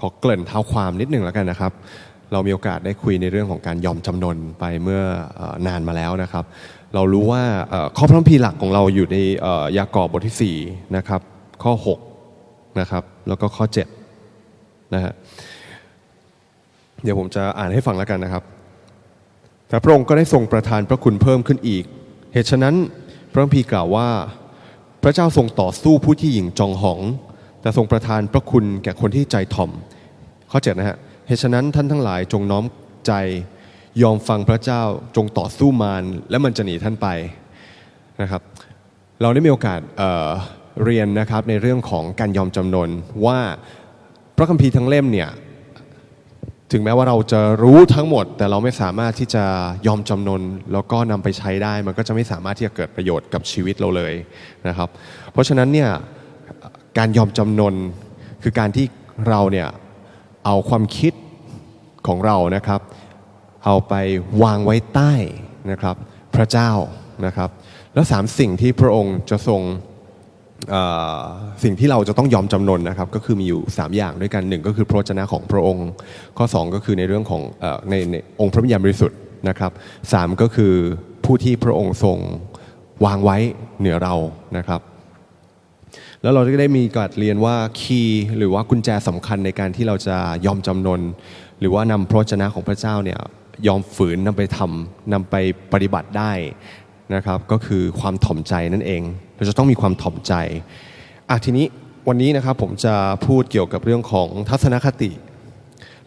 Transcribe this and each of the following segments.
ขอเกริ่นเท้าความนิดหนึ่งแล้วกันนะครับ เรามีโอกาสได้คุยในเรื่องของการยอมจำนนไปเมื่อนานมาแล้วนะครับ เรารู้ว่าข้อพระคัมภีร์หลักของเราอยู่ในยากอบบทที่4นะครับข้อ6นะครับแล้วก็ข้อ7นะฮะเดี๋ยวผมจะอ่านให้ฟังแล้วกันนะครับ แต่พระองค์ก็ได้ทรงประทานพระคุณเพิ่มขึ้นอีก เหตุฉะนั้นพระคัมภีร์กล่าวว่า พระเจ้าทรงต่อสู้ผู้ที่หยิ่งจองหอง แต่ทรงประทานพระคุณแก่คนที่ใจถ่อม ข้อ7นะฮะเหตุฉะนั้นท่านทั้งหลายจงน้อมใจยอมฟังพระเจ้าจงต่อสู้มารและมันจะหนีท่านไปนะครับ เราได้มีโอกาสเเรียนนะครับในเรื่องของการยอมจำนนว่าพระคัมภีร์ทั้งเล่มเนี่ยถึงแม้ว่าเราจะรู้ทั้งหมด แต่เราไม่สามารถที่จะยอมจำนนแล้วก็นำไปใช้ได้ มันก็จะไม่สามารถที่จะเกิดประโยชน์กับชีวิตเราเลยนะครับ เพราะฉะนั้นเนี่ยการยอมจำนนคือการที่เราเนี่ย เอาความคิดของเรานะครับ เอาไปวางไว้ใต้นะครับ พระเจ้านะครับ แล้วสามสิ่งที่พระองค์จะทรงสิ่งที่เราจะต้องยอมจำนนนะครับ ก็คือมีอยู่ 3 อย่างด้วยกันหนึ่งก็คือพระวจนะของพระองค์ ข้อ 2 ก็คือในเรื่องของอในในองค์พระวิญญาณบริสุทธิ์นะครับสามก็คือผู้ที่พระองค์ทรงวางไว้เหนือเรานะครับ แล้วเราก็ได้มีการเรียนว่าคีย์หรือว่ากุญแจสำคัญในการที่เราจะยอมจำนน หรือว่านำพระวจนะของพระเจ้าเนี่ยยอมฝืนนำไปทำนำไปปฏิบัติได้นะครับก็คือความถ่อมใจนั่นเอง เราจะต้องมีความถ่อมใจอะทีนี้วันนี้นะครับผมจะพูดเกี่ยวกับเรื่องของทัศนคติ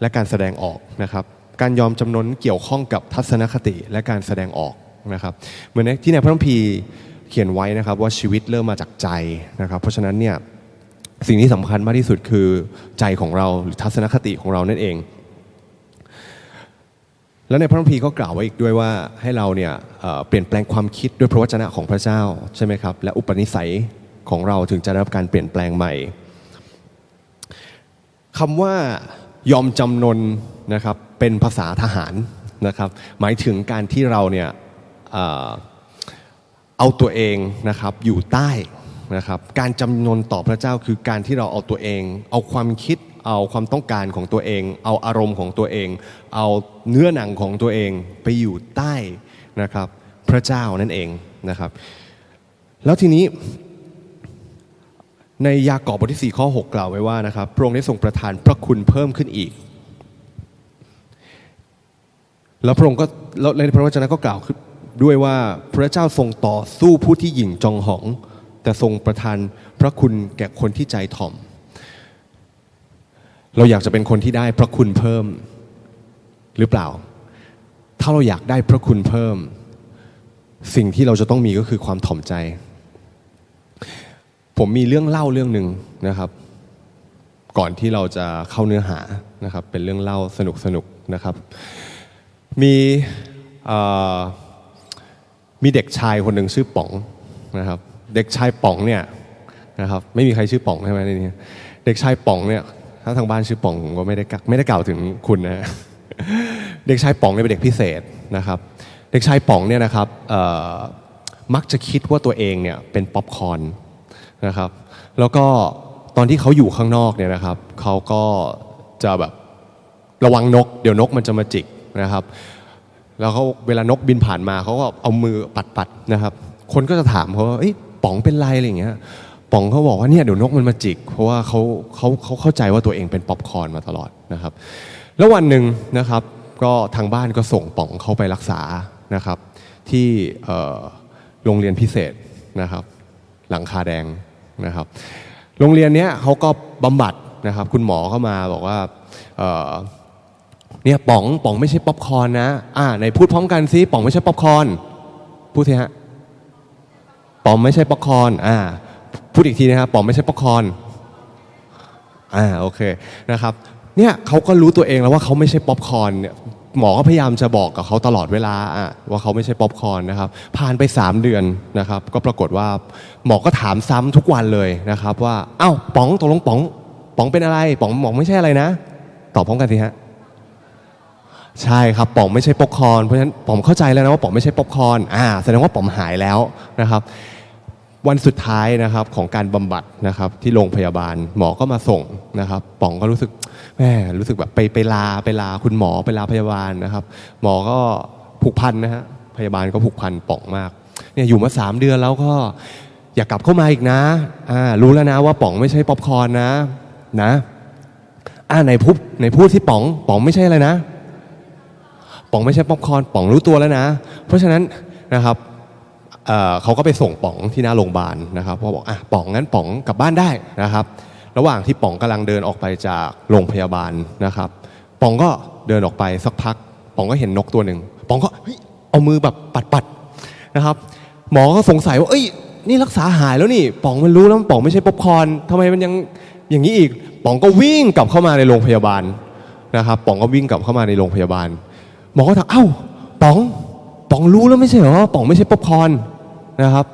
และการแสดงออกนะครับการยอมจำนนเกี่ยวข้องกับทัศนคติและการแสดงออกนะครับเหมือนที่ในพระคัมภีร์ เขียนไว้นะครับว่าชีวิตเริ่มมาจากใจนะครับ เพราะฉะนั้นเนี่ยสิ่งที่สำคัญมากที่สุดคือใจของเราหรือทัศนคติของเรานั่นเอง แล้วในพระคัมภีร์ก็กล่าวไว้อีกด้วยว่าให้เราเนี่ยเเปลี่ยนแปลงความคิดด้วยพระวจนะของพระเจ้าใช่ไหมครับและอุปนิสัยของเราถึงจะได้รับการเปลี่ยนแปลงใหม่คำว่ายอมจำนนนะครับเป็นภาษาทหารนะครับ หมายถึงการที่เราเนี่ย เอาตัวเองนะครับอยู่ใต้นะครับการจำนนต่อพระเจ้าคือการที่เราเอาตัวเอง เอาความคิดเอาความต้องการของตัวเอง เอาอารมณ์ของตัวเอง เอาเนื้อหนังของตัวเองไปอยู่ใต้นะครับพระเจ้านั่นเองนะครับ แล้วทีนี้ในยากอบบทที่4ข้อ 6 กล่าวไว้ว่านะครับพระองค์ได้ทรงประทานพระคุณเพิ่มขึ้นอีก แล้วพระองค์ก็แล้วในพระวจนะก็กล่าวขึ้น ด้วยว่าพระเจ้าทรงต่อสู้ผู้ที่หยิ่งจองหอง แต่ทรงประทานพระคุณแก่คนที่ใจถ่อม เราอยากจะเป็นคนที่ได้พระคุณเพิ่มหรือเปล่า ถ้าเราอยากได้พระคุณเพิ่ม สิ่งที่เราจะต้องมีก็คือความถ่อมใจ ผมมีเรื่องเล่าเรื่องหนึ่งนะครับ ก่อนที่เราจะเข้าเนื้อหานะครับ เป็นเรื่องเล่าสนุกสนุกๆนะครับ มีอ มีเด็กชายคนหนึ่งชื่อป๋องนะครับ เด็กชายป๋องเนี่ยนะครับไม่มีใครชื่อป๋องใช่ไหมในนี้เด็กชายป๋องเนี่ยถ้าทางบ้านชื่อป๋องผมก็ไม่ได้กไม่ได้กล่าวถึงคุณนะเด็กชายป๋องเนี่ยเป็นเด็กพิเศษนะครับ เด็กชายป๋องเนี่ยนะครับมักจะคิดว่าตัวเองเนี่ยเป็นป๊อปคอร์นนะครับ แล้วก็ตอนที่เขาอยู่ข้างนอกเนี่ยนะครับเขาก็จะแบบระวังนก เดี๋ยวนกมันจะมาจิกนะครับ แล้วเขาเวลานกบินผ่านมาเขาก็เอามือปัดๆนะครับ คนก็จะถามเขาว่าเอ้ป๋องเป็นไรอะไรอย่างเงี้ยป๋องเขาบอกว่าเนี่ยเดี๋ยวนกมันมาจิก เพราะว่าเขาเขาเขาเข้าใจว่าตัวเองเป็นป๊อปคอร์นมาตลอดนะครับ แล้ววันหนึ่งนะครับก็ทางบ้านก็ส่งป๋องเขาไปรักษานะครับ ที่โรงเรียนพิเศษนะครับ หลังคาแดงนะครับ โรงเรียนเนี้ยเขาก็บำบัดนะครับ คุณหมอเข้ามาบอกว่า เนี่ยป๋องป๋องไม่ใช่ป๊อปคอร์นนะ อ่าไหนพูดพร้อมกันซิป๋องไม่ใช่ป๊อปคอร์นพูดสิฮะป๋องไม่ใช่ป๊อปคอร์นอ่า พูดอีกทีนะครับป๋องไม่ใช่ป๊อปคอร์นอ่าโอเคนะครับเนี่ยเขาก็รู้ตัวเองแล้วว่าเขาไม่ใช่ป๊อปคอร์นเนี่ยหมอก็พยายามจะบอกกับเขาตลอดเวลาอะว่าเขาไม่ใช่ป๊อปคอร์นนะครับ ผ่านไป 3 เดือนนะครับ ก็ปรากฏว่าหมอก็ถามซ้ำทุกวันเลยนะครับ ว่าเอ้าป๋องตกลงป๋องป๋องเป็นอะไรป๋องหมองไม่ใช่อะไรนะ ตอบพร้อมกันสิฮะ ใช่ครับป๋องไม่ใช่ป๊อปคอร์นเพราะฉะนั้นผมเข้าใจแล้วนะว่าป๋องไม่ใช่ป๊อปคอร์นอ่าแสดงว่าป๋องหายแล้วนะครับวันสุดท้ายนะครับของการบำบัดนะครับที่โรงพยาบาลหมอก็มาส่งนะครับป๋องก็รู้สึกแหมรู้สึกแบบไปไปลาไปลาคุณหมอไปลาพยาบาลนะครับหมอก็ผูกพันนะฮะพยาบาลก็ผูกพันป๋องมากเนี่ยอยู่มาสามเดือนแล้วก็อย่ากกลับเข้ามาอีกนะอ่ารู้แล้วนะว่าป๋องไม่ใช่ป๊อปคอร์นนะนะอ่าไหนพูดไหนพูดที่ป๋องป๋องไม่ใช่อะไรนะ ป๋องไม่ใช่ป๊อปคอนป๋องรู้ตัวแล้วนะ เพราะฉะนั้นนะครับเเขาก็ไปส่งป๋องที่หน้าโรงพยาบาลนะครับพอบอกอะป๋องงั้นป๋องกลับบ้านได้นะครับ ระหว่างที่ป๋องกำลังเดินออกไปจากโรงพยาบาลนะครับ ป๋องก็เดินออกไปสักพัก ป๋องก็เห็นนกตัวหนึ่งป๋องก็เอามือแบบปัดๆนะครับ หมอก็สงสัยว่าเอ้ยนี่รักษาหายแล้วนี่ป๋องมันรู้แล้วป๋องไม่ใช่ป๊อปคอนทำไมมันยังอย่างนี้อีกป๋องก็วิ่งกลับเข้ามาในโรงพยาบาลนะครับป๋องก็วิ่งกลับเข้ามาในโรงพยาบาล หมอก็ถามเอ้าป๋องป๋องรู้แล้วไม่ใช่เหรอป๋องไม่ใช่ป๊อปคอนนะครับ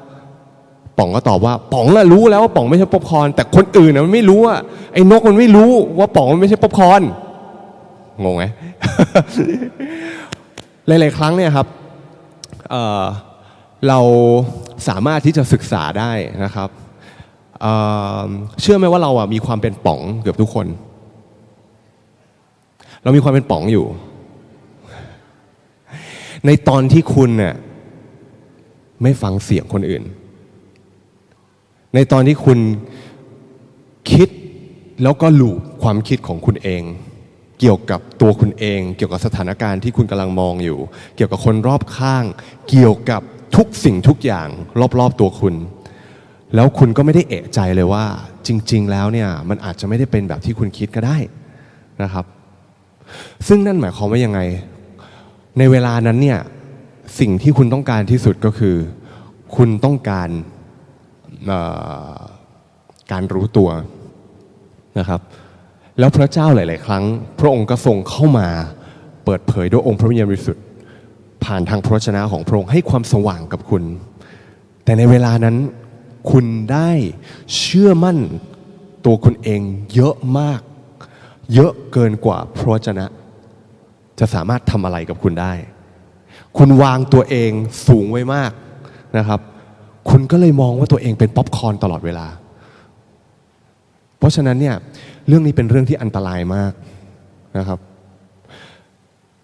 ป๋องก็ตอบว่าป๋องน่ะรู้แล้วว่าป๋องไม่ใช่ป๊อปคอนแต่คนอื่นน่ะมันไม่รู้อะไอ้นกมันไม่รู้ว่าป๋องมันไม่ใช่ป๊อปคอนงงไหมหลาย ๆ ครั้งเนี่ยครับเเราสามารถที่จะศึกษาได้นะครับเเชื่อไหมว่าเราอะมีความเป็นป๋องเกือบทุกคน เรามีความเป็นป๋องอยู่ ในตอนที่คุณเนี่ยไม่ฟังเสียงคนอื่น ในตอนที่คุณคิดแล้วก็หลูบความคิดของคุณเอง เกี่ยวกับตัวคุณเอง เกี่ยวกับสถานการณ์ที่คุณกำลังมองอยู่ เกี่ยวกับคนรอบข้าง เกี่ยวกับทุกสิ่งทุกอย่างรอบๆตัวคุณ แล้วคุณก็ไม่ได้เอะใจเลยว่า จริง ๆ แล้วเนี่ยมันอาจจะไม่ได้เป็นแบบที่คุณคิดก็ได้นะครับ ซึ่งนั่นหมายความว่ายังไง ในเวลานั้นเนี่ยสิ่งที่คุณต้องการที่สุดก็คือ คุณต้องการการรู้ตัวนะครับ แล้วพระเจ้าหลาย ๆ ครั้ง พระองค์ก็ทรงเข้ามาเปิดเผยด้วยองค์พระวิญญาณบริสุทธิ์ผ่านทางพระวจนะของพระองค์ให้ความสว่างกับคุณ แต่ในเวลานั้นคุณได้เชื่อมั่นตัวคุณเองเยอะมาก เยอะเกินกว่าพระวจนะ จะสามารถทำอะไรกับคุณได้ คุณวางตัวเองสูงไว้มากนะครับ คุณก็เลยมองว่าตัวเองเป็นป๊อปคอร์นตลอดเวลา เพราะฉะนั้นเนี่ยเรื่องนี้เป็นเรื่องที่อันตรายมากนะครับ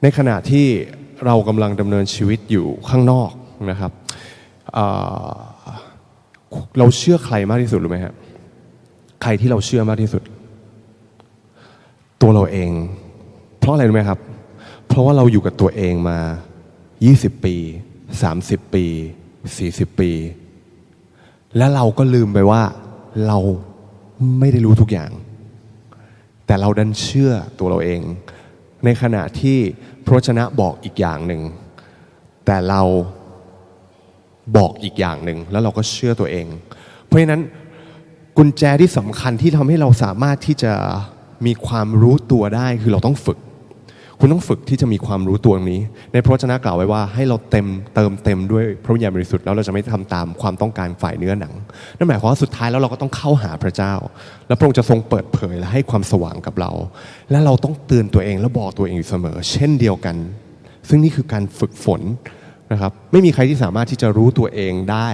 ในขณะที่เรากำลังดำเนินชีวิตอยู่ข้างนอกนะครับเเราเชื่อใครมากที่สุดรู้ไหมครับใครที่เราเชื่อมากที่สุด ตัวเราเอง เพราะอะไรรู้ไหมครับ เพราะว่าเราอยู่กับตัวเองมา 20 ปี 30 ปี 40 ปี และเราก็ลืมไปว่าเราไม่ได้รู้ทุกอย่าง แต่เราดันเชื่อตัวเราเอง ในขณะที่พระวจนะบอกอีกอย่างหนึ่ง แต่เราบอกอีกอย่างหนึ่งแล้วเราก็เชื่อตัวเอง เพราะฉะนั้นกุญแจที่สำคัญที่ทำให้เราสามารถที่จะมีความรู้ตัวได้คือเราต้องฝึก คุณต้องฝึกที่จะมีความรู้ตัวนี้ ในพระวจนะกล่าวไว้ว่าให้เราเต็มเติมเต็มด้วยพระวิญญาณบริสุทธิ์แล้วเราจะไม่ทำตามความต้องการฝ่ายเนื้อหนังนั่นหมายความว่าสุดท้ายแล้วเราก็ต้องเข้าหาพระเจ้า แล้วพระองค์จะทรงเปิดเผยและให้ความสว่างกับเรา และเราต้องเตือนตัวเองและบอกตัวเองอยู่เสมอ เช่นเดียวกัน ซึ่งนี่คือการฝึกฝนนะครับไม่มีใครที่สามารถที่จะรู้ตัวเองได้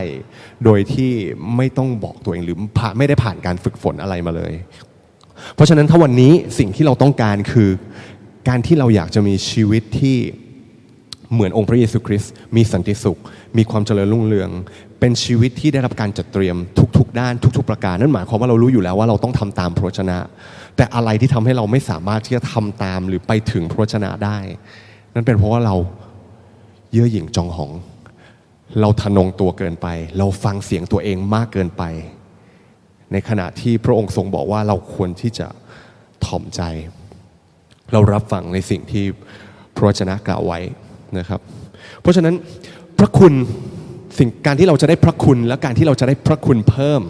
โดยที่ไม่ต้องบอกตัวเองหรือผ่านไม่ได้ผ่านการฝึกฝนอะไรมาเลย เพราะฉะนั้นถ้าวันนี้สิ่งที่เราต้องการคือ การที่เราอยากจะมีชีวิตที่เหมือนองค์พระเยซูคริสต์มีสันติสุข มีความเจริญรุ่งเรือง เป็นชีวิตที่ได้รับการจัดเตรียมทุก ๆ ด้านทุก ๆ ประการ นั่นหมายความว่าเรารู้อยู่แล้วว่าเราต้องทำตามพระวจนะ แต่อะไรที่ทำให้เราไม่สามารถที่จะทำตามหรือไปถึงพระวจนะได้ นั่นเป็นเพราะว่าเราเย่อหยิ่งจองหอง เราทะนงตัวเกินไป เราฟังเสียงตัวเองมากเกินไป ในขณะที่พระองค์ทรงบอกว่าเราควรที่จะถ่อมใจ เรารับฟังในสิ่งที่พระวจนะกล่าวไว้นะครับ เพราะฉะนั้นพระคุณสิ่งการที่เราจะได้พระคุณและการที่เราจะได้พระคุณเพิ่ม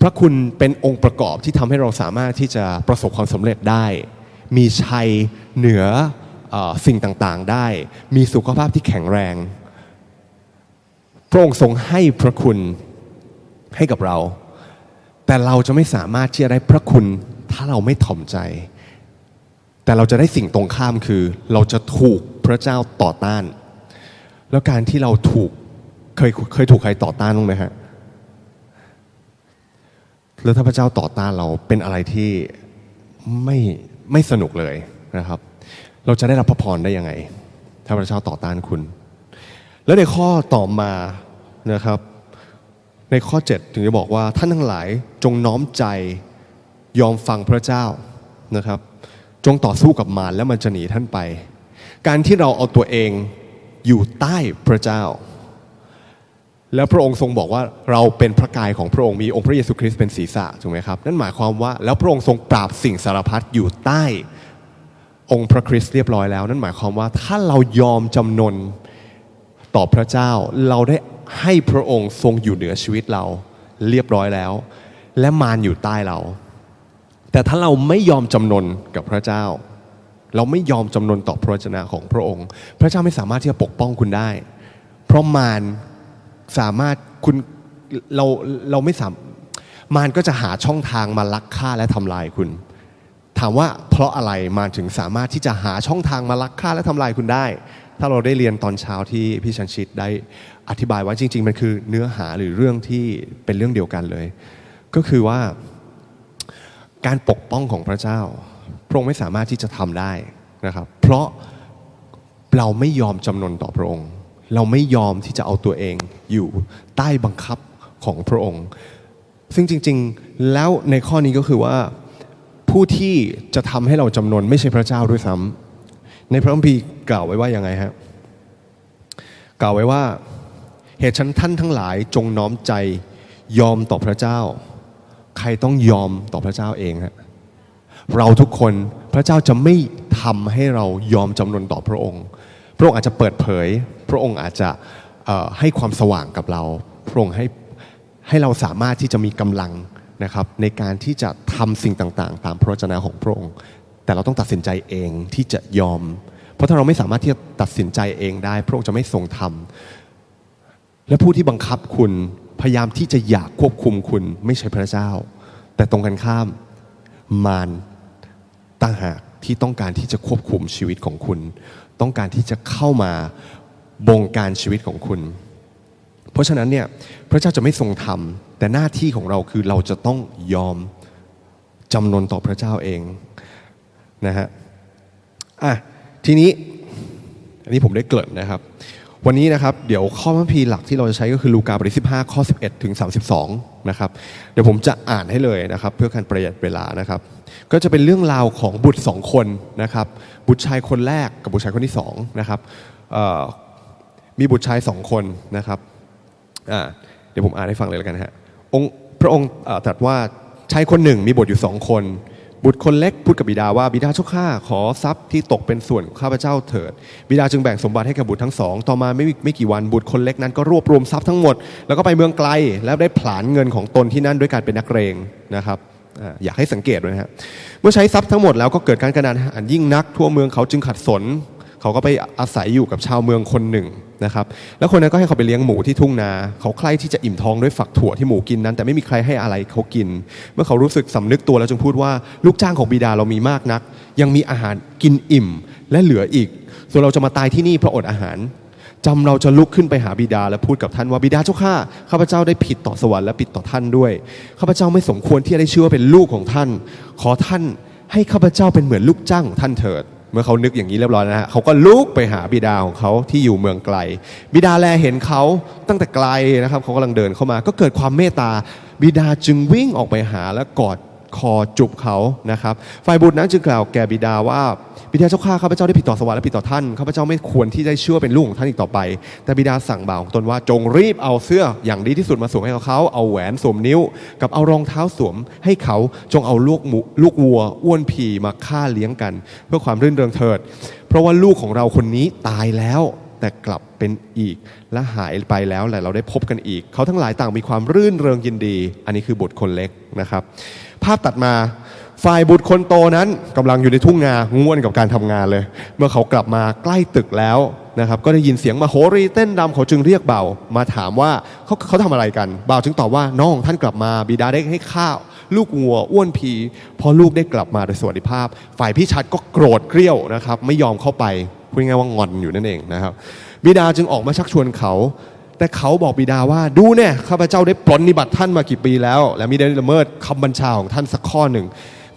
พระคุณเป็นองค์ประกอบที่ทำให้เราสามารถที่จะประสบความสำเร็จได้ มีชัยเหนืออสิ่งต่างๆได้ มีสุขภาพที่แข็งแรงพระองค์ทรงให้พระคุณให้กับเรา แต่เราจะไม่สามารถที่จะได้พระคุณถ้าเราไม่ถ่อมใจ แต่เราจะได้สิ่งตรงข้ามคือ เราจะถูกพระเจ้าต่อต้าน แล้วการที่เราถูกเคยเคยถูกใครต่อต้านบ้างไหมฮะแล้วถ้าพระเจ้าต่อต้านเราเป็นอะไรที่ไม่ไม่สนุกเลยนะครับ เราจะได้รับพระพรได้ยังไง ถ้าพระเจ้าต่อต้านคุณ แล้วในข้อต่อมานะครับ ในข้อ 7 ถึงจะบอกว่าท่านทั้งหลายจงน้อมใจยอมฟังพระเจ้านะครับ จงต่อสู้กับมารแล้วมันจะหนีท่านไป การที่เราเอาตัวเองอยู่ใต้พระเจ้า แล้วพระองค์ทรงบอกว่าเราเป็นพระกายของพระองค์มีองค์พระเยซูคริสต์เป็นศีรษะถูกไหมครับ นั่นหมายความว่าแล้วพระองค์ทรงปราบสิ่งสารพัดอยู่ใต้องค์พระคริสต์เรียบร้อยแล้ว นั่นหมายความว่าถ้าเรายอมจำนนต่อพระเจ้าเราได้ให้พระองค์ทรงอยู่เหนือชีวิตเราเรียบร้อยแล้ว และมารอยู่ใต้เรา แต่ถ้าเราไม่ยอมจำนนกับพระเจ้า เราไม่ยอมจำนนต่อพระวจนะของพระองค์ พระเจ้าไม่สามารถที่จะปกป้องคุณได้ เพราะมารสามารถคุณเราเราไม่สามมารก็จะหาช่องทางมาลักฆ่าและทำลายคุณ ถามว่าเพราะอะไรมารถึงสามารถที่จะหาช่องทางมาลักฆ่าและทำลายคุณได้ ถ้าเราได้เรียนตอนเช้าที่พี่ชันชิตได้อธิบายไว้จริง ๆ มันคือเนื้อหาหรือเรื่องที่เป็นเรื่องเดียวกันเลย ก็คือว่า การปกป้องของพระเจ้า พระองค์ไม่สามารถที่จะทำได้นะครับ เพราะเราไม่ยอมจำนนต่อพระองค์ เราไม่ยอมที่จะเอาตัวเองอยู่ใต้บังคับของพระองค์ ซึ่งจริง ๆ แล้วในข้อนี้ก็คือว่าผู้ที่จะทำให้เราจำนนไม่ใช่พระเจ้าด้วยซ้ำในพระคัมภีร์กล่าวไว้ว่ายังไงฮะกล่าวไว้ว่าเหตุฉันท่านทั้งหลายจงน้อมใจยอมต่อพระเจ้า ใครต้องยอมต่อพระเจ้าเองฮะเราทุกคนพระเจ้าจะไม่ทำให้เรายอมจำนนต่อพระองค์ พระองค์อาจจะเปิดเผย พระองค์อาจจะให้ความสว่างกับเรา พระองค์ให้ให้เราสามารถที่จะมีกำลังนะครับในการที่จะทำสิ่งต่างๆ ตามพระวจนะของพระองค์ แต่เราต้องตัดสินใจเองที่จะยอม เพราะถ้าเราไม่สามารถที่จะตัดสินใจเองได้ พระองค์จะไม่ทรงทำและผู้ที่บังคับคุณ พยายามที่จะอยากควบคุมคุณไม่ใช่พระเจ้า แต่ตรงกันข้ามมารต่างหากที่ต้องการที่จะควบคุมชีวิตของคุณ ต้องการที่จะเข้ามาบงการชีวิตของคุณ เพราะฉะนั้นเนี่ยพระเจ้าจะไม่ทรงทำแต่หน้าที่ของเราคือเราจะต้องยอมจำนนต่อพระเจ้าเองนะฮะอะทีนี้อันนี้ผมได้เกริ่นนะครับ วันนี้นะครับเดี๋ยวข้อพระพีร์หลักที่เราจะใช้ก็คือลูกาบทที่15 ข้อ 11 ถึง 32 นะครับ เดี๋ยวผมจะอ่านให้เลยนะครับ เพื่อการประหยัดเวลานะครับ ก็จะเป็นเรื่องราวของบุตรสองคนนะครับ บุตรชายคนแรกกับบุตรชายคนที่สองนะครับมีบุตรชายสองคนนะครับเดี๋ยวผมอ่านให้ฟังเลยแล้วกันฮะองพระองค์ตรัสว่าชายคนหนึ่งมีบุตรอยู่สองคน บุตรคนเล็กพูดกับบิดาว่าบิดาเจ้าข้าขอทรัพย์ที่ตกเป็นส่วนของข้าพเจ้าเถิด บิดาจึงแบ่งสมบัติให้กับบุตรทั้งสอง ต่อมาไม่ไม่กี่วันบุตรคนเล็กนั้นก็รวบรวมทรัพย์ทั้งหมด แล้วก็ไปเมืองไกลแล้วได้ผลาญเงินของตนที่นั่นด้วยการเป็นนักเรงนะครับอยากให้สังเกตด้วยนะฮะเมื่อใช้ทรัพย์ทั้งหมดแล้วก็เกิดการกระดานอันยิ่งนักทั่วเมืองเขาจึงขัดสน เขาก็ไปอาศัยอยู่กับชาวเมืองคนหนึ่งนะครับแล้วคนนั้นก็ให้เขาไปเลี้ยงหมูที่ทุ่งนา เขาใคร่ที่จะอิ่มท้องด้วยฝักถั่วที่หมูกินนั้น แต่ไม่มีใครให้อะไรเขากิน เมื่อเขารู้สึกสำนึกตัวแล้วจึงพูดว่าลูกจ้างของบิดาเรามีมากนัก ยังมีอาหารกินอิ่มและเหลืออีก ส่วนเราจะมาตายที่นี่เพราะอดอาหารจำเราจะลุกขึ้นไปหาบิดาและพูดกับท่านว่าบิดาเจ้าข้าข้าพเจ้าได้ผิดต่อสวรรค์และผิดต่อท่านด้วยข้าพเจ้าไม่สมควรที่จะได้ชื่อว่าเป็นลูกของท่าน ขอท่านให้ข้าพเจ้าเป็นเหมือนลูกจ้างของท่านเถิด เมื่อเขานึกอย่างนี้เรียบร้อยนะฮะเขาก็ลุกไปหาบิดาของเขาที่อยู่เมืองไกล บิดาแลเห็นเขาตั้งแต่ไกลนะครับเขากำลังเดินเข้ามา ก็เกิดความเมตตาบิดาจึงวิ่งออกไปหาและกอด คอจุบเขานะครับฝ่ายบุตรนั้นจึงกล่าวแก่บิดาว่าบิดาเจ้าข้าข้าพเจ้าได้ผิดต่อสวรรค์และผิดต่อท่านข้าพเจ้าไม่ควรที่ได้ชื่อเป็นลูกของท่านอีกต่อไป แต่บิดาสั่งบ่าวของตนว่าจงรีบเอาเสื้ออย่างดีที่สุดมาสวมให้เขาเอาแหวนสวมนิ้ว กับเอารองเท้าสวมให้เขาจงเอาลูกหมูลูกวัวอ้วนผีมาฆ่าเลี้ยงกัน เพื่อความรื่นเริงเถิด เพราะว่าลูกของเราคนนี้ตายแล้วแต่กลับเป็นอีกและหายไปแล้วแต่เราได้พบกันอีก เขาทั้งหลายต่างมีความรื่นเริงยินดี อันนี้คือบุตรคนเล็กนะครับ ภาพตัดมา ฝ่ายบุตรคนโตนั้นกำลังอยู่ในทุ่งนาง่วนกับการทำงานเลย เมื่อเขากลับมาใกล้ตึกแล้วนะครับ ก็ได้ยินเสียงมาโหรีเต้นรำเขาจึงเรียกเบามาถามว่าเขาเขาทำอะไรกันเบ่าจึงตอบว่าน้องท่านกลับมาบิดาได้ให้ข้าว ลูกวัวอ้วนผีพอลูกได้กลับมาโดยสวัสดิภาพ ฝ่ายพี่ชัดก็โกรธเกรี้ยวนะครับ ไม่ยอมเข้าไปพูดง่ายว่างอนอยู่นั่นเองนะครับ บิดาจึงออกมาชักชวนเขา แต่เขาบอกบิดาว่าดูเนี่ยข้าพเจ้าได้ปลนนิบัติท่านมากี่ปีแล้ว และมิได้ละเมิดคำบัญชาของท่านสักข้อหนึ่ง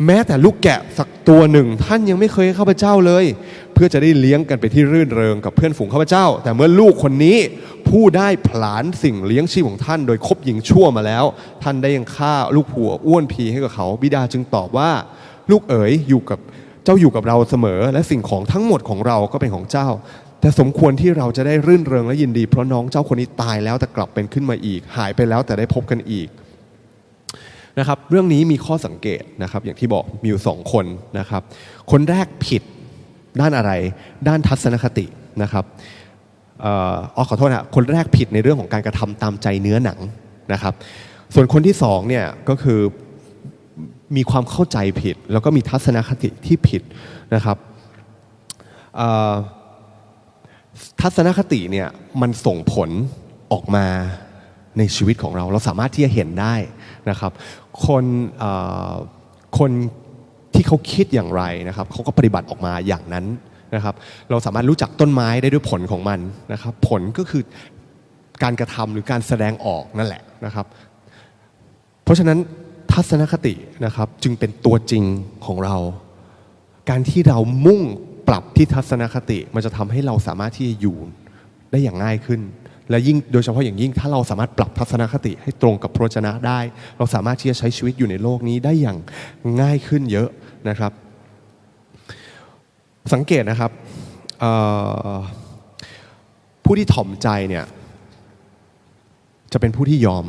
แม้แต่ลูกแกะสักตัวหนึ่ง ท่านยังไม่เคยให้ข้าพเจ้าเลย เพื่อจะได้เลี้ยงกันไปที่รื่นเริงกับเพื่อนฝูงข้าพเจ้า แต่เมื่อลูกคนนี้ผู้ได้ผลานสิ่งเลี้ยงชีพของท่าน โดยคบหญิงชั่วมาแล้ว ท่านได้ยังฆ่าลูกผัวอ้วนพีให้กับเขา บิดาจึงตอบว่า ลูกเอ๋ยอยู่กับเจ้าอยู่กับเราเสมอ และสิ่งของทั้งหมดของเราก็เป็นของเจ้า แต่สมควรที่เราจะได้รื่นเริงและยินดี เพราะน้องเจ้าคนนี้ตายแล้วแต่กลับเป็นขึ้นมาอีก หายไปแล้วแต่ได้พบกันอีกนะครับเรื่องนี้มีข้อสังเกตนะครับอย่างที่บอกมีอยู่สองคนนะครับ คนแรกผิดด้านอะไร ด้านทัศนคตินะครับเอ,อ,อ๋อขอโทษนะคนแรกผิดในเรื่องของการกระทำตามใจเนื้อหนังนะครับ ส่วนคนที่สองเนี่ยก็คือมีความเข้าใจผิด แล้วก็มีทัศนคติที่ผิดนะครับเออ ทัศนคติเนี่ยมันส่งผลออกมาในชีวิตของเรา เราสามารถที่จะเห็นได้นะครับ คนคนที่เขาคิดอย่างไรนะครับเขาก็ปฏิบัติออกมาอย่างนั้นนะครับ เราสามารถรู้จักต้นไม้ได้ด้วยผลของมันนะครับ ผลก็คือการกระทำหรือการแสดงออกนั่นแหละนะครับ เพราะฉะนั้นทัศนคตินะครับจึงเป็นตัวจริงของเรา การที่เรามุ่ง ปรับที่ทัศนคติ มันจะทำให้เราสามารถที่จะอยู่ได้อย่างง่ายขึ้น และยิ่งโดยเฉพาะอย่างยิ่งถ้าเราสามารถปรับทัศนคติให้ตรงกับพระวจนะได้ เราสามารถที่จะใช้ชีวิตอยู่ในโลกนี้ได้อย่างง่ายขึ้นเยอะนะครับ สังเกตนะครับผู้ที่ถ่อมใจเนี่ยจะเป็นผู้ที่ยอม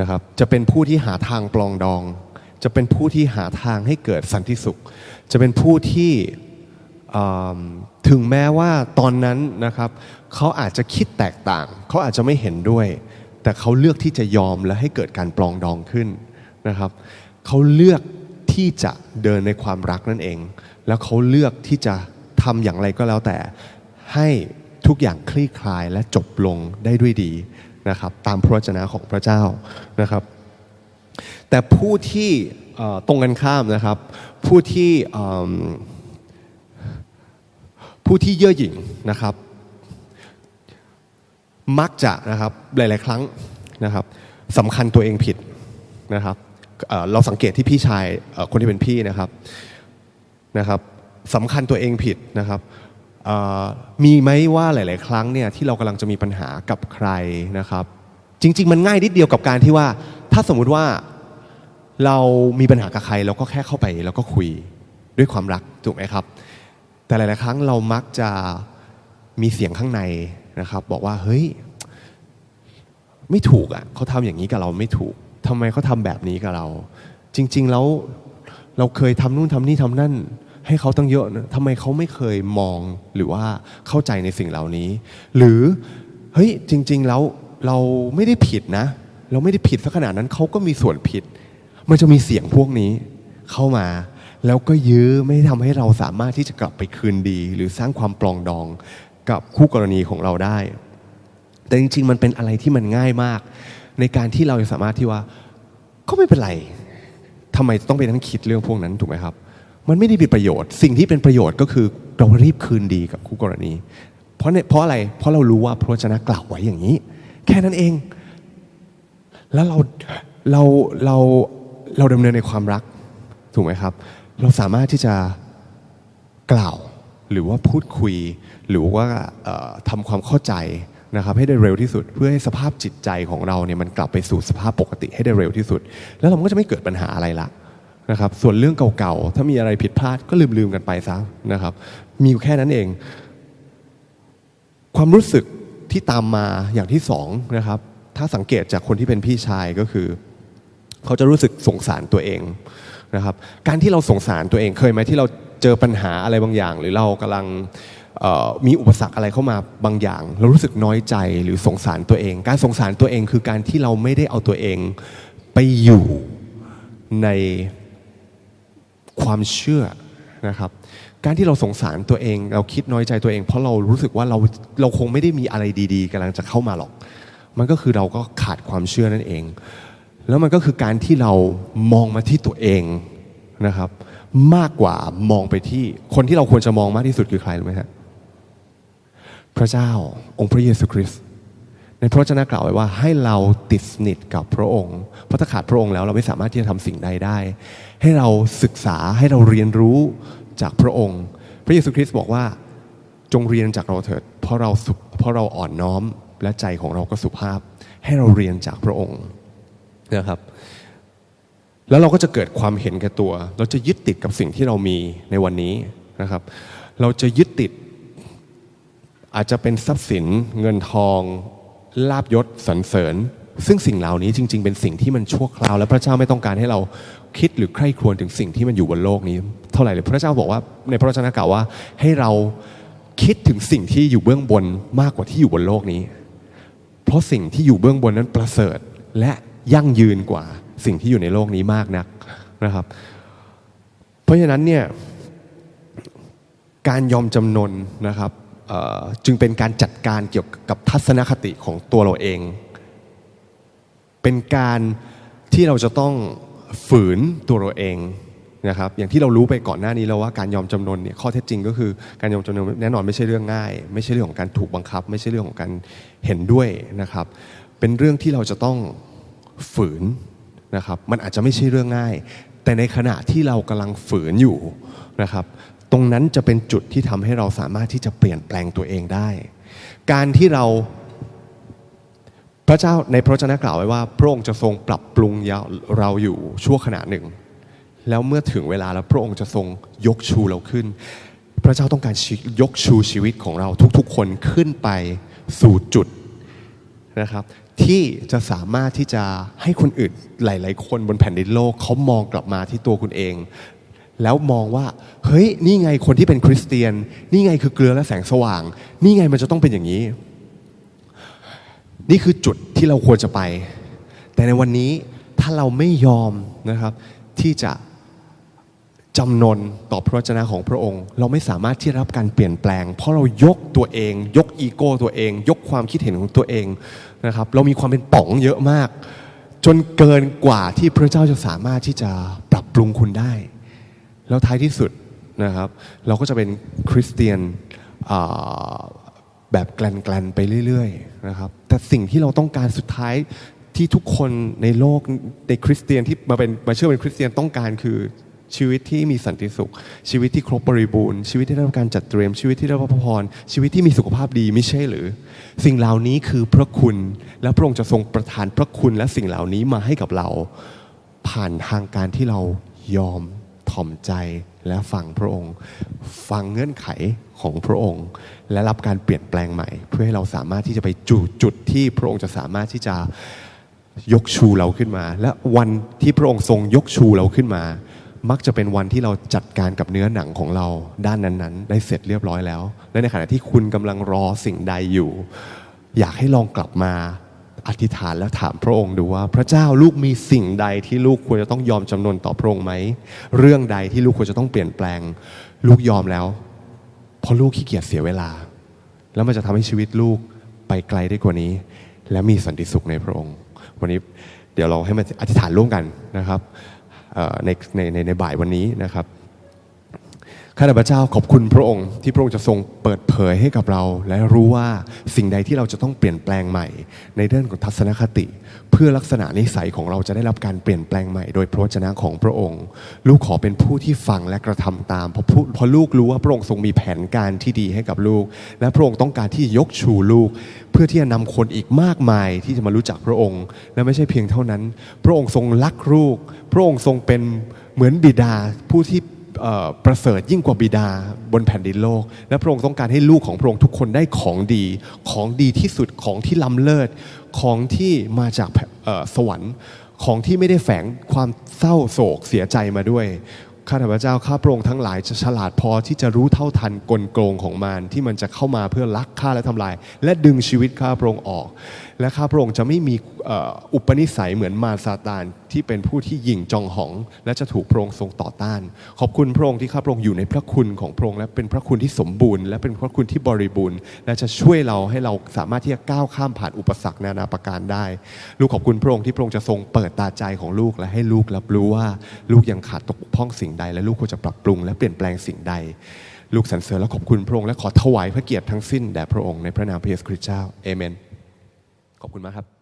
นะครับจะเป็นผู้ที่หาทางปลองดอง จะเป็นผู้ที่หาทางให้เกิดสันติสุข จะเป็นผู้ที่ถึงแม้ว่าตอนนั้นนะครับเขาอาจจะคิดแตกต่าง เขาอาจจะไม่เห็นด้วย แต่เขาเลือกที่จะยอมและให้เกิดการปลองดองขึ้นนะครับเขาเลือกที่จะเดินในความรักนั่นเอง แล้วเขาเลือกที่จะทำอย่างไรก็แล้วแต่ ให้ทุกอย่างคลี่คลายและจบลงได้ด้วยดีนะครับ ตามพระวจนะของพระเจ้านะครับ แต่ผู้ที่ตรงกันข้ามนะครับ ผู้ที่ผู้ที่เย่อหยิ่งนะครับ มักจะนะครับหลาย ๆ ครั้งนะครับสำคัญตัวเองผิดนะครับเราสังเกตที่พี่ชายคนที่เป็นพี่นะครับนะครับสำคัญตัวเองผิดนะครับมีไหมว่าหลาย ๆ ครั้งเนี่ยที่เรากำลังจะมีปัญหากับใครนะครับ จริง ๆ มันง่ายนิดเดียวกับการที่ว่า ถ้าสมมุติว่าเรามีปัญหากับใครเราก็แค่เข้าไปแล้วก็คุยด้วยความรักถูกไหมครับ แต่หลายๆครั้งเรามักจะมีเสียงข้างในนะครับ บอกว่าเฮ้ย ไม่ถูกอะเขาทำอย่างนี้กับเราไม่ถูกทำไมเขาทำแบบนี้กับเรา จริง ๆ แล้วเราเคยทำนู่นทำนี่ทำนั่น ให้เขาตั้งเยอะนะทำไมเขาไม่เคยมองหรือว่าเข้าใจในสิ่งเหล่านี้ หรือเฮ้ยจริง ๆ แล้วเราไม่ได้ผิดนะ เราไม่ได้ผิดสักขนาดนั้นเขาก็มีส่วนผิด มันจะมีเสียงพวกนี้เข้ามา แล้วก็ยื้อไม่ทำให้เราสามารถที่จะกลับไปคืนดี หรือสร้างความปลองดองกับคู่กรณีของเราได้ แต่จริง ๆ มันเป็นอะไรที่มันง่ายมาก ในการที่เราจะสามารถที่ว่าก็ไม่เป็นไรทำไมต้องไปนั่งคิดเรื่องพวกนั้นถูกไหมครับ มันไม่ได้มีประโยชน์ สิ่งที่เป็นประโยชน์ก็คือเรารีบคืนดีกับคู่กรณี เพราะเนี่ยเพราะอะไร เพราะเรารู้ว่าพระวจนะกล่าวไว้อย่างนี้ แค่นั้นเอง แล้วเราเราเราเราดำเนินในความรักถูกไหมครับ เราสามารถที่จะกล่าวหรือว่าพูดคุย หรือว่าทำความเข้าใจนะครับให้ได้เร็วที่สุด เพื่อให้สภาพจิตใจของเราเนี่ยมันกลับไปสู่สภาพปกติให้ได้เร็วที่สุด แล้วเราก็จะไม่เกิดปัญหาอะไรละนะครับส่วนเรื่องเก่าๆ ถ้ามีอะไรผิดพลาดก็ลืมๆกันไปซะนะครับ มีอยู่แค่นั้นเอง ความรู้สึกที่ตามมาอย่างที่สองนะครับ ถ้าสังเกตจากคนที่เป็นพี่ชายก็คือ เขาจะรู้สึกสงสารตัวเองนะครับ การที่เราสงสารตัวเองเคยไหมที่เราเจอปัญหาอะไรบางอย่าง หรือเรากำลังมีอุปสรรคอะไรเข้ามาบางอย่าง เรารู้สึกน้อยใจหรือสงสารตัวเอง การสงสารตัวเองคือการที่เราไม่ได้เอาตัวเองไปอยู่ในความเชื่อนะครับ การที่เราสงสารตัวเอง เราคิดน้อยใจตัวเอง เพราะเรารู้สึกว่าเราเราคงไม่ได้มีอะไรดี ๆกำลังจะเข้ามาหรอก มันก็คือเราก็ขาดความเชื่อนั่นเอง แล้วมันก็คือการที่เรามองมาที่ตัวเองนะครับ มากกว่ามองไปที่คนที่เราควรจะมองมากที่สุดคือใครรู้ไหมฮะพระเจ้าองค์พระเยซูคริสต์ในพระวจนะกล่าวไว้ว่าให้เราติดสนิทกับพระองค์ เพราะถ้าขาดพระองค์แล้วเราไม่สามารถที่จะทำสิ่งใดได้ ให้เราศึกษาให้เราเรียนรู้จากพระองค์ พระเยซูคริสต์บอกว่าจงเรียนจากเราเถิดเพราะเราสุเพราะเราอ่อนน้อม และใจของเราก็สุภาพ ให้เราเรียนจากพระองค์นะครับแล้วเราก็จะเกิดความเห็นแก่ตัว เราจะยึดติดกับสิ่งที่เรามีในวันนี้นะครับ เราจะยึดติด อาจจะเป็นทรัพย์สินเงินทอง ลาบยศสรรเสริญ ซึ่งสิ่งเหล่านี้จริง ๆ เป็นสิ่งที่มันชั่วคราว และพระเจ้าไม่ต้องการให้เราคิดหรือใคร่ครวญถึงสิ่งที่มันอยู่บนโลกนี้ เท่าไหร่เลยพระเจ้าบอกว่าในพระวจนะกล่าวว่าให้เราคิดถึงสิ่งที่อยู่เบื้องบนมากกว่าที่อยู่บนโลกนี้ เพราะสิ่งที่อยู่เบื้องบนนั้นประเสริฐและยั่งยืนกว่าสิ่งที่อยู่ในโลกนี้มากนักนะครับ เพราะฉะนั้นเนี่ยการยอมจำนนนะครับจึงเป็นการจัดการเกี่ยวกับทัศนคติของตัวเราเอง เป็นการที่เราจะต้องฝืนตัวเราเอง นะครับอย่างที่เรารู้ไปก่อนหน้านี้แล้วว่าการยอมจำนนเนี่ยข้อเท็จจริงก็คือการยอมจำนนแน่นอนไม่ใช่เรื่องง่าย ไม่ใช่เรื่องของการถูกบังคับ ไม่ใช่เรื่องของการเห็นด้วยนะครับ เป็นเรื่องที่เราจะต้องฝืนนะครับมันอาจจะไม่ใช่เรื่องง่าย แต่ในขณะที่เรากำลังฝืนอยู่นะครับ ตรงนั้นจะเป็นจุดที่ทำให้เราสามารถที่จะเปลี่ยนแปลงตัวเองได้ การที่เราพระเจ้าในพระวจนะกล่าวไว้ว่า พระองค์จะทรงปรับปรุงเราอยู่ชั่วขณะหนึ่ง แล้วเมื่อถึงเวลาแล้วพระองค์จะทรงยกชูเราขึ้น พระเจ้าต้องการยกชูชีวิตของเราทุกๆ คนขึ้นไปสู่จุดนะครับ ที่จะสามารถที่จะให้คนอื่นหลาย ๆ คนบนแผ่นดินโลกเขามองกลับมาที่ตัวคุณเอง แล้วมองว่า เฮ้ย นี่ไงคนที่เป็นคริสเตียน นี่ไงคือเกลือและแสงสว่าง นี่ไงมันจะต้องเป็นอย่างนี้ นี่คือจุดที่เราควรจะไป แต่ในวันนี้ถ้าเราไม่ยอมนะครับ ที่จะ จำนนต่อพระวจนะของพระองค์ เราไม่สามารถที่รับการเปลี่ยนแปลง เพราะเรายกตัวเอง ยกอีโก้ตัวเอง ยกความคิดเห็นของตัวเองนะครับ เรามีความเป็นป๋องเยอะมาก จนเกินกว่าที่พระเจ้าจะสามารถที่จะปรับปรุงคุณได้ แล้วท้ายที่สุดนะครับ เราก็จะเป็นคริสเตียนแบบแกลนๆไปเรื่อยๆนะครับ แต่สิ่งที่เราต้องการสุดท้ายที่ทุกคนในโลกในคริสเตียนที่มาเป็นมาเชื่อเป็นคริสเตียนต้องการคือ ชีวิตที่มีสันติสุข ชีวิตที่ครบบริบูรณ์ชีวิตที่ได้รับการจัดเตรียมชีวิตที่ได้รับพระพรชีวิตที่มีสุขภาพดีไม่ใช่หรือ สิ่งเหล่านี้คือพระคุณ และพระองค์จะทรงประทานพระคุณและสิ่งเหล่านี้มาให้กับเรา ผ่านทางการที่เรายอมถ่อมใจและฟังพระองค์ ฟังเงื่อนไขของพระองค์ และรับการเปลี่ยนแปลงใหม่ เพื่อให้เราสามารถที่จะไปจุจุดที่พระองค์จะสามารถที่จะยกชูเราขึ้นมา และวันที่พระองค์ทรงยกชูเราขึ้นมา มักจะเป็นวันที่เราจัดการกับเนื้อหนังของเราด้านนั้นๆ ได้เสร็จเรียบร้อยแล้ว และในขณะที่คุณกำลังรอสิ่งใดอยู่ อยากให้ลองกลับมาอธิษฐานแล้วถามพระองค์ดูว่า พระเจ้าลูกมีสิ่งใดที่ลูกควรจะต้องยอมจำนนต่อพระองค์ไหม เรื่องใดที่ลูกควรจะต้องเปลี่ยนแปลง ลูกยอมแล้ว เพราะลูกขี้เกียจเสียเวลา แล้วมันจะทำให้ชีวิตลูกไปไกลได้กว่านี้ และมีสันติสุขในพระองค์ วันนี้เดี๋ยวเราให้มาอธิษฐานร่วมกันนะครับ ในในในในบ่ายวันนี้นะครับ ข้าแต่พระเจ้าขอบคุณพระองค์ที่พระองค์จะทรงเปิดเผยให้กับเรา และรู้ว่าสิ่งใดที่เราจะต้องเปลี่ยนแปลงใหม่ ในเรื่องของทัศนคติ เพื่อลักษณะนิสัยของเราจะได้รับการเปลี่ยนแปลงใหม่ โดยพระวจนะของพระองค์ ลูกขอเป็นผู้ที่ฟังและกระทำตามเพราะเพราะลูกรู้ว่าพระองค์ทรงมีแผนการที่ดีให้กับลูก และพระองค์ต้องการที่ยกชูลูก เพื่อที่จะนำคนอีกมากมายที่จะมารู้จักพระองค์ และไม่ใช่เพียงเท่านั้น พระองค์ทรงรักลูก พระองค์ทรงเป็นเหมือนบิดาผู้ที่ ประเสริฐยิ่งกว่าบิดาบนแผ่นดินโลก และพระองค์ต้องการให้ลูกของพระองค์ทุกคนได้ของดี ของดีที่สุดของที่ล้ำเลิศของที่มาจากสวรรค์ของที่ไม่ได้แฝงความเศร้าโศกเสียใจมาด้วยข้าแต่พระเจ้าข้าพระองค์ทั้งหลายจะฉลาดพอที่จะรู้เท่าทันกลโกงของมารที่มันจะเข้ามาเพื่อลักฆ่าและทำลาย และดึงชีวิตข้าพระองค์ออก และข้าพระองค์จะไม่มีอุปนิสัยเหมือนมารซาตานที่เป็นผู้ที่หยิ่งจองหอง และจะถูกพระองค์ทรงต่อต้าน ขอบคุณพระองค์ที่ข้าพระองค์อยู่ในพระคุณของพระองค์และเป็นพระคุณที่สมบูรณ์และเป็นพระคุณที่บริบูรณ์ และจะช่วยเราให้เราสามารถที่จะก้าวข้ามผ่านอุปสรรคนานาประการได้ ลูกขอบคุณพระองค์ที่พระองค์จะทรงเปิดตาใจของลูกและให้ลูกรับรู้ว่า ลูกยังขาดตกพ้องสิ่งใด และลูกควรจะปรับปรุง และเปลี่ยนแปลงสิ่งใด ลูกสรรเสริญและขอบคุณพระองค์และขอถวายพระเกียรติทั้งสิ้นแด่พระองค์ในพระนามพระเยซูคริสต์เจ้าเอเมน ขอบคุณมากครับ